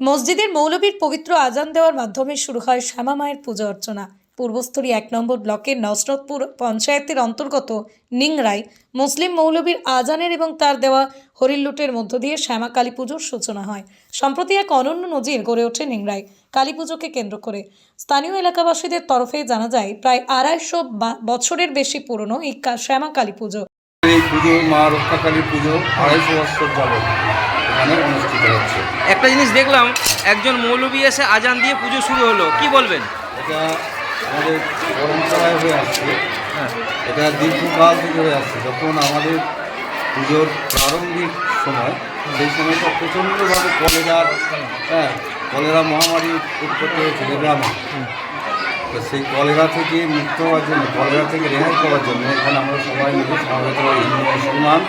মসজিদের মৌলবীর পবিত্র আজান দেওয়ার মাধ্যমে শুরু হয় শ্যামা মায়ের পূজা অর্চনা। পূর্বস্থলী এক নম্বর ব্লকের নসরতপুর পঞ্চায়েতের অন্তর্গত নিংরায় মুসলিম মৌলবীর আজানের এবং তার দেওয়া হরিল্লুটের মধ্য দিয়ে শ্যামা কালী পুজোর সূচনা হয়। সম্প্রতি এক অনন্য নজির গড়ে ওঠে নিংরায় কালী পুজোকে কেন্দ্র করে। স্থানীয় এলাকাবাসীদের তরফে জানা যায়, প্রায় আড়াইশো বছরের বেশি পুরনো এই শ্যামা কালী পুজো। এই পুজো, মা পুজো আড়াইশো বছর এখানে অনুষ্ঠিত হচ্ছে। একটা জিনিস দেখলাম একজন মৌলবী এসে আজান দিয়ে পুজো শুরু হলো। কি বলবেন? এটা আমাদের পরম্পরায় হয়ে আসছে। হ্যাঁ। এটা দীর্ঘকাল থেকে হয়ে আসছে। যখন আমাদের পুজোর প্রারম্ভিক সময় সেই সময়টা প্রচণ্ডভাবে কলেরার হ্যাঁ কলেরা মহামারী উৎপত্তি হয়েছিল গ্রামে। তো সেই কলেরা থেকে মুক্ত হওয়ার জন্য কলেরা থেকে রেহাই করার জন্য এখানে আমরা সবাই মিলে সমবেত হয়ে হিন্দু মুসলমান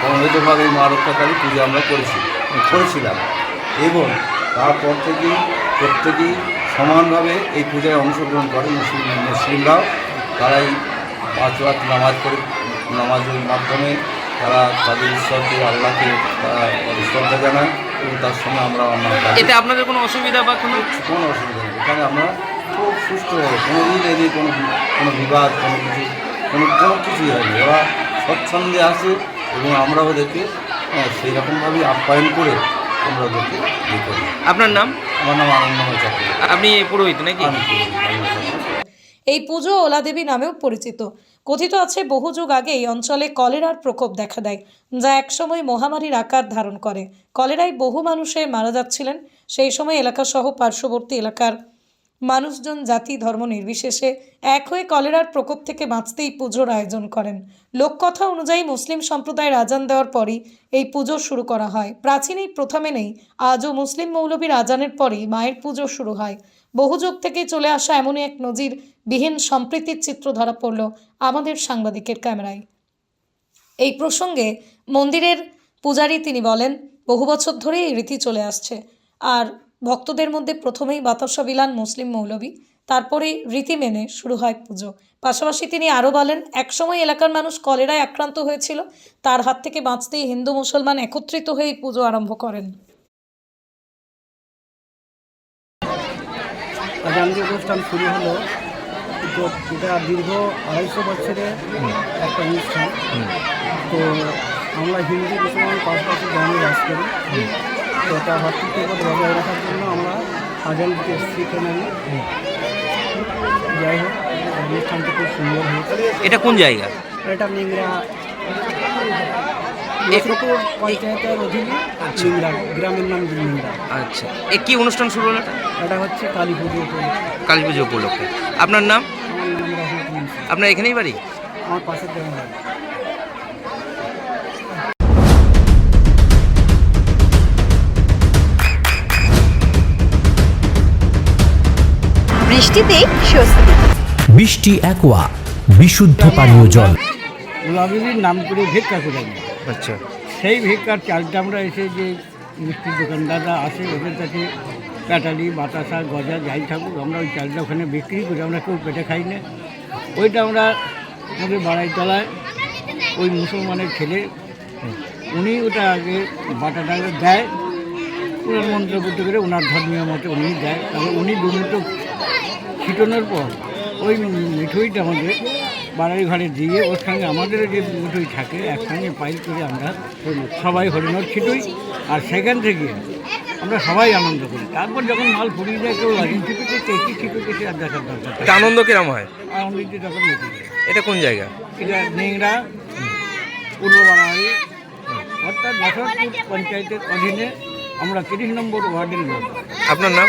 সমবেতভাবে এই মা রক্ষাকালী পুজো আমরা করেছি করেছিলাম। এবং তারপর থেকে প্রত্যেকেই সমানভাবে এই পূজায় অংশগ্রহণ করে মুসলিম মুসলিমরাও। তারাই পাঁচ ওয়াক্ত নামাজ করে নামাজের মাধ্যমে তারা তাদের ঈশ্বরকে আল্লাহকে তারা শ্রদ্ধা জানায় এবং তার সঙ্গে আমরা এতে আপনাদের কোনো অসুবিধা বা কোনো কোনো অসুবিধা নেই। এখানে আমরা খুব সুস্থভাবে কোনো দিন এদের কোনো কোনো বিবাদ কোনো কিছু কোনো কোনো কিছুই হয়নি। ওরা স্বচ্ছন্দে আসে এবং আমরা ওদেরকে হ্যাঁ, সেই রকমভাবেই আপ্যায়ন করে আমরা ওদেরকে ইয়ে করি। আপনার নাম? আমার নাম আনন্দময় চাকরি। আপনি পুরোহিত নাকি? আমি পুরোহিত, এই পুজো ওলাদেবী নামেও পরিচিত। কথিত আছে বহু যুগ আগে এই অঞ্চলে কলেরার প্রকোপ দেখা দেয় যা একসময় মহামারীর আকার ধারণ করে। কলেরায় বহু মানুষের মারা যাচ্ছিলেন। সেই সময় এলাকাসহ পার্শ্ববর্তী এলাকার মানুষজন, জাতি, ধর্ম নির্বিশেষে এক হয়ে কলেরার প্রকোপ থেকে বাঁচতেই পুজোর আয়োজন করেন। লোককথা অনুযায়ী মুসলিম সম্প্রদায়ের আজান দেওয়ার পরই এই পুজো শুরু করা হয়। প্রাচীন এই প্রথা মেনেই আজও মুসলিম মৌলবীর আজানের পরেই মায়ের পুজো শুরু হয়। বহু যুগ থেকেই চলে আসা এমনই এক নজির বিহীন সম্প্রীতির চিত্র ধরা পড়ল আমাদের সাংবাদিকের ক্যামেরায়। এই প্রসঙ্গে মন্দিরের পূজারী তিনি বলেন, বহু বছর ধরেই এই রীতি চলে আসছে। আর ভক্তদের মধ্যে প্রথমেই বাতাসা বিলান মুসলিম মৌলবী তারপরেই রীতি মেনে শুরু হয় পুজো। পাশাপাশি তিনি আরও বলেন একসময় এলাকার মানুষ কলেরায় আক্রান্ত হয়েছিল তার হাত থেকে বাঁচতেই হিন্দু মুসলমান একত্রিত হয়ে পুজো আরম্ভ করেন। অনুষ্ঠান শুরু হলো তো এটা দীর্ঘ আড়াইশো বছরের একটা অনুষ্ঠান। তো আমরা হিন্দু মুসলমান পাশাপাশি গ্রামে বাস করি তো ভাতৃত্ববোধ বজায় রাখার জন্য আমরা আজান এসেছি যাই হোক অনুষ্ঠানটি খুব সুন্দর হয়েছে। এটা কোন জায়গা? এটা নিংরা নসরপুর পঞ্চায়েতের অধীনে নিংরা গ্রামের নাম নিংরা আচ্ছা। এ কি অনুষ্ঠান শুরু হলো এটা? হচ্ছে কালী পুজো উপলক্ষে। কালী পুজো উপলক্ষে। আপনার নাম? আপনার এখানেই বাড়ি? আমার পাশের গ্রামে বাড়ি। বৃষ্টিতে স্বস্তি। বৃষ্টি অ্যাকোয়া বিশুদ্ধ পানীয় জল। গোলাবির নাম করে ভিক্ষা করে আচ্ছা। সেই ভিক্ষার চালটা আমরা এসে যে মিষ্টির দোকানদাররা আসে ওদের কাছে কাটালি বাতাসা গজা যাই থাকুক আমরা ওই চালটা ওখানে বিক্রি করি আমরা কেউ পেটে খাই না। ওইটা আমরা আমাদের বাড়াই তলায় ওই মুসলমানের ছেলে উনি ওটা আগে বাটাটা আগে দেয় ওনার মন্ত্রপুত্র করে ওনার ধর্মীয় মতে উনি দেয় তারপর উনি দুমুটো ছিটানোর পর ওই মিঠুইটা আমাদের বাড়াই ঘরে দিয়ে ওর সঙ্গে আমাদের যে মিঠুই থাকে একসঙ্গে পাইল করে আমরা সবাই হরিণর ছিটুই আর সেখান থেকে আমরা সবাই আনন্দ করি। তারপর যখন মাল ফুরিয়ে যায় কেউ লাগিয়ে ছিটুতে ছিটুতে সে আর দেখার দরকার এটা আনন্দ কিরম হয়? আনন্দিত যখন মেটে এটা কোন জায়গা? এটা নেংরা পূর্ব বাড়াবাড়ি অর্থাৎ নাসরপুর পঞ্চায়েতের অধীনে আমরা তিরিশ নম্বর ওয়ার্ডের লোক আপনার নাম?